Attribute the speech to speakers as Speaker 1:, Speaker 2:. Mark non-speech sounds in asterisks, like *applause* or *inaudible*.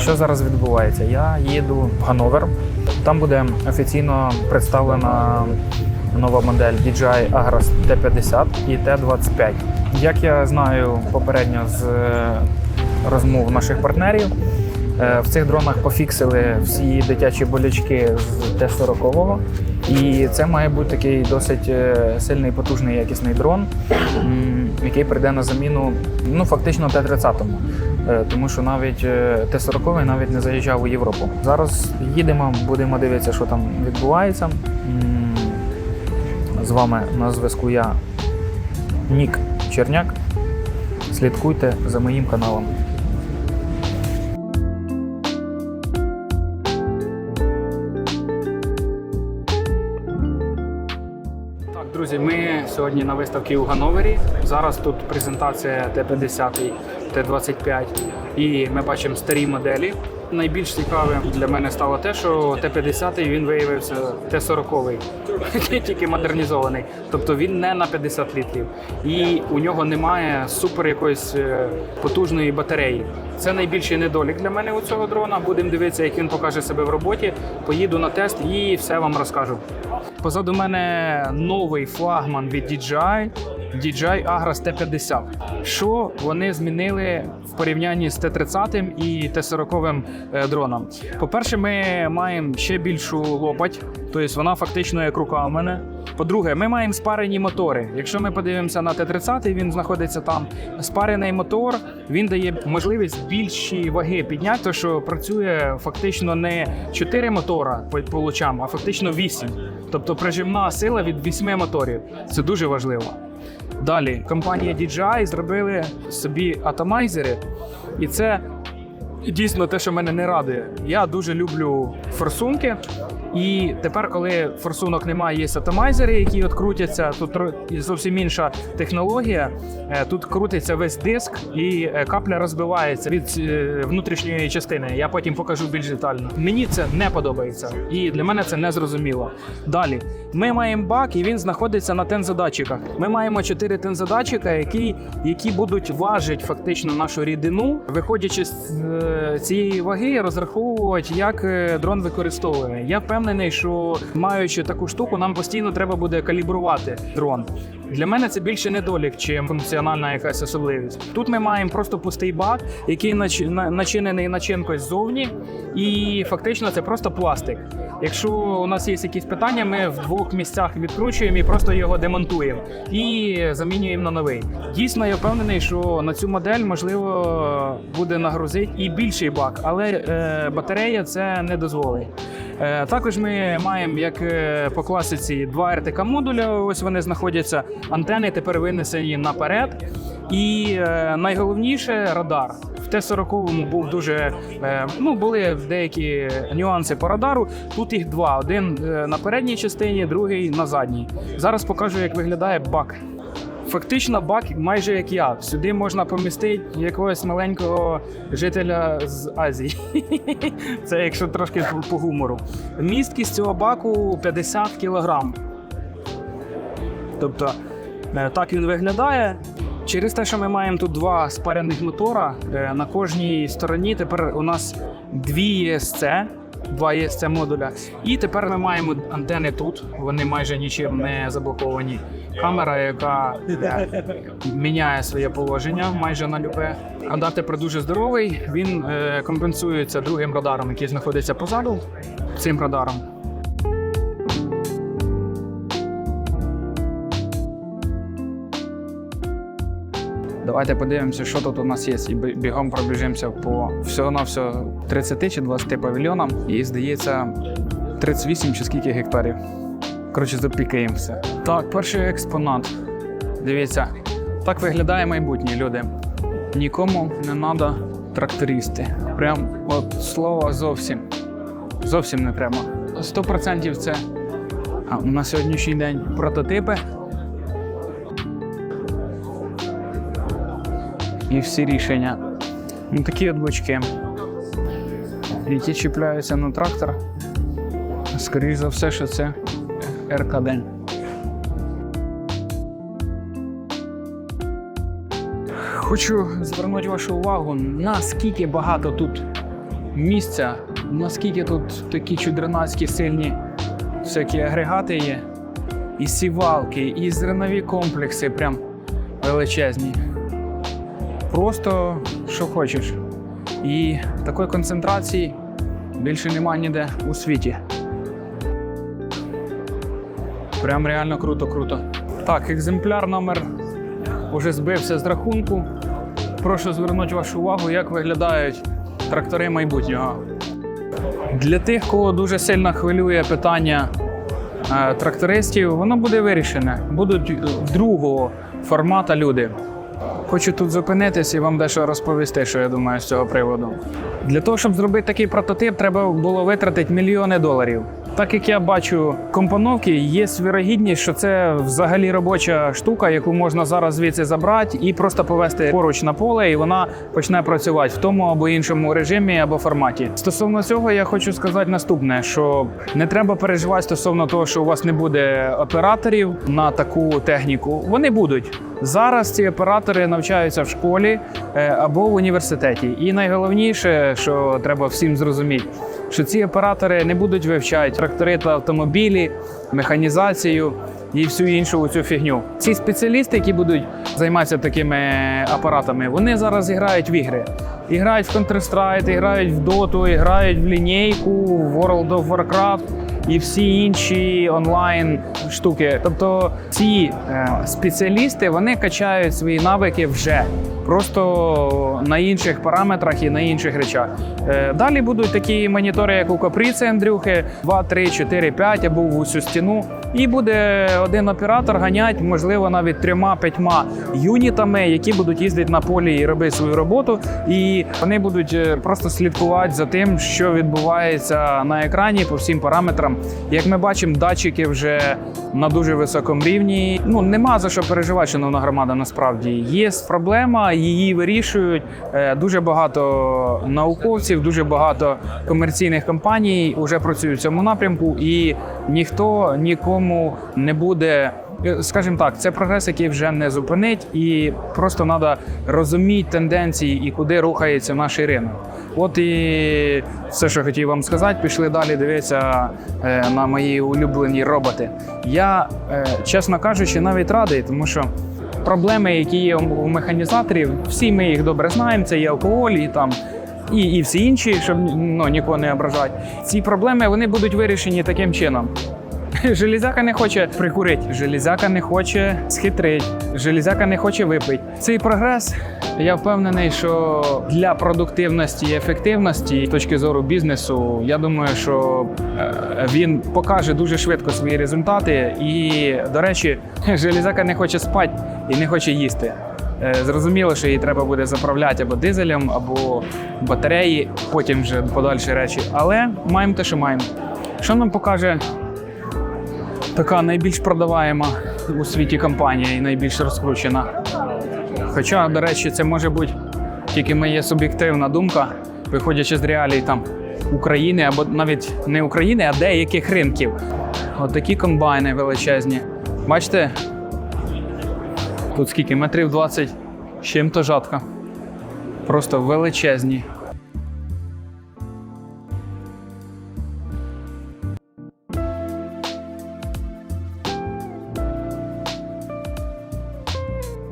Speaker 1: Що зараз відбувається? Я їду в Ганновер. Там буде офіційно представлена нова модель DJI Agras T50 і T25. Як я знаю попередньо з е, розмов наших партнерів, е, в цих дронах пофіксили всі дитячі болячки з Т-40. І це має бути такий досить е, сильний, потужний, якісний дрон, який прийде на заміну ну, фактично Т-30. Е, Тому що навіть е, Т-40 навіть не заїжджав у Європу. Зараз їдемо, будемо дивитися, що там відбувається. З вами на зв'язку я Нік Черняк. Слідкуйте за моїм каналом. Друзі, ми сьогодні на виставці у Гановері. Зараз тут презентація Т-50, Т-25 і ми бачимо старі моделі. Найбільш цікавим для мене стало те, що Т-50 він виявився Т-40, *laughs* тільки модернізований. Тобто він не на 50 літрів. І у нього немає супер якоїсь е, потужної батареї. Це найбільший недолік для мене у цього дрона. Будемо дивитися, як він покаже себе в роботі. Поїду на тест і все вам розкажу. Позаду мене новий флагман від DJI. DJI Agras T50. Що вони змінили в порівнянні з T30 і T40 е, дроном? По-перше, ми маємо ще більшу лопать, тобто вона фактично як рука у мене. По-друге, ми маємо спарені мотори. Якщо ми подивимося на Т-30, він знаходиться там. Спарений мотор він дає можливість більші ваги підняти, тому що працює фактично не 4 мотора по лучам, а фактично 8. Тобто прижимна сила від 8 моторів. Це дуже важливо. Далі компанія DJI зробили собі атомайзери, і це дійсно те, що мене не радує. Я дуже люблю форсунки. І тепер, коли форсунок немає, є атомайзери, які от крутяться. Тут зовсім інша технологія. Е, Тут крутиться весь диск, і е, капля розбивається від е, внутрішньої частини. Я потім покажу більш детально. Мені це не подобається, і для мене це не зрозуміло. Далі ми маємо бак, і він знаходиться на тензодатчиках. Ми маємо чотири тензодатчика, які, які будуть важити фактично нашу рідину, виходячи з цієї ваги, розраховувати, як е, дрон використовує. Я впевнений, що маючи таку штуку, нам постійно треба буде калібрувати дрон. Для мене це більше недолік, чим функціональна якась особливість. Тут ми маємо просто пустий бак, який нач- начинений начинкою ззовні, і фактично це просто пластик. Якщо у нас є якісь питання, ми в двох місцях відкручуємо і просто його демонтуємо і замінюємо на новий. Дійсно, я впевнений, що на цю модель можливо буде нагрузити і більший бак, але е, батарея це не дозволить. Е, Також ми маємо, як е, по класиці, два РТК модуля. Ось вони знаходяться. Антени тепер винесені наперед. І найголовніше радар. В Т-40 був дуже ну були деякі нюанси по радару. Тут їх два: один на передній частині, другий на задній. Зараз покажу, як виглядає бак. Фактично, бак майже як я. Сюди можна помістити якогось маленького жителя з Азії. *laughs* Це якщо трошки по гумору. Місткість цього баку 50 кілограм. Тобто е, так він виглядає. Через те, що ми маємо тут два спарених мотора, е, на кожній стороні тепер у нас дві ESC, два ESC модуля. І тепер ми маємо антени тут, вони майже нічим не заблоковані. Камера, яка е, міняє своє положення майже на любе. Адаптер дуже здоровий, він е, компенсується другим радаром, який знаходиться позаду цим радаром. Давайте подивимося, що тут у нас є, і бігом пробіжимося по всього на всього 30 чи 20 павільйонам. І здається, 38 чи скільки гектарів. Коротше, запікаємося. Так, перший експонат. Дивіться, так виглядає майбутнє, люди. Нікому не треба трактористи. Прям от слова зовсім. Зовсім не прямо. 100% це на сьогоднішній день прототипи. і всі рішення. Ну, такі от бочки, які чіпляються на трактор. Скоріше за все, що це РКД. Хочу звернути вашу увагу, наскільки багато тут місця, наскільки тут такі чудернацькі сильні всякі агрегати є. І сівалки, і зернові комплекси прям величезні. Просто що хочеш. І такої концентрації більше нема ніде у світі. Прям реально круто-круто. Так, екземпляр номер уже збився з рахунку. Прошу звернути вашу увагу, як виглядають трактори майбутнього. Для тих, кого дуже сильно хвилює питання е, трактористів, воно буде вирішене. Будуть другого формату люди. Хочу тут зупинитись і вам дещо розповісти, що я думаю з цього приводу. Для того, щоб зробити такий прототип, треба було витратити мільйони доларів. Так як я бачу компоновки, є вірогідність, що це взагалі робоча штука, яку можна зараз звідси забрати і просто повести поруч на поле, і вона почне працювати в тому або іншому режимі або форматі. Стосовно цього, я хочу сказати наступне: що не треба переживати стосовно того, що у вас не буде операторів на таку техніку. Вони будуть. Зараз ці оператори навчаються в школі е, або в університеті. І найголовніше, що треба всім зрозуміти, що ці оператори не будуть вивчати трактори та автомобілі, механізацію і всю іншу цю фігню. Ці спеціалісти, які будуть займатися такими апаратами, вони зараз грають в ігри. І грають в Counter-Strike, грають в Dota, грають в лінійку, в World of Warcraft і всі інші онлайн штуки. Тобто ці е, спеціалісти вони качають свої навики вже просто на інших параметрах і на інших речах. Е, далі будуть такі монітори, як у Каприці Андрюхи, 2, 3, 4, 5 або в усю стіну. І буде один оператор ганяти, можливо, навіть трьома-п'ятьма юнітами, які будуть їздити на полі і робити свою роботу. І вони будуть е, просто слідкувати за тим, що відбувається на екрані по всім параметрам. Як ми бачимо, датчики вже на дуже високому рівні. Ну нема за що переживати, шановна громада. Насправді є проблема, її вирішують. Е, Дуже багато науковців, дуже багато комерційних компаній вже працюють в цьому напрямку, і ніхто нікому не буде. е, Скажімо так, це прогрес, який вже не зупинить, і просто треба розуміти тенденції і куди рухається наш ринок. От і все, що хотів вам сказати, пішли далі дивитися е, на мої улюблені роботи. Я, чесно кажучи, навіть радий, тому що проблеми, які є у механізаторів, всі ми їх добре знаємо. Це і алкоголь, і там. І, і всі інші, щоб ну, нікого не ображати. Ці проблеми вони будуть вирішені таким чином. *laughs* Железяка не хоче прикурити, железяка не хоче схитрити, железяка не хоче випити. Цей прогрес, я впевнений, що для продуктивності і ефективності з точки зору бізнесу, я думаю, що е, він покаже дуже швидко свої результати. І, до речі, *laughs* железяка не хоче спати і не хоче їсти. Е, Зрозуміло, що її треба буде заправляти або дизелем, або батареї, потім вже подальші речі. Але маємо те, що маємо. Що нам покаже така найбільш продаваєма у світі компанія і найбільш розкручена. Хоча, до речі, це може бути тільки моя суб'єктивна думка, виходячи з реалій там України або навіть не України, а деяких ринків. От такі комбайни величезні. Бачите? Тут скільки? Метрів 20 чим-то жатка. Просто величезні.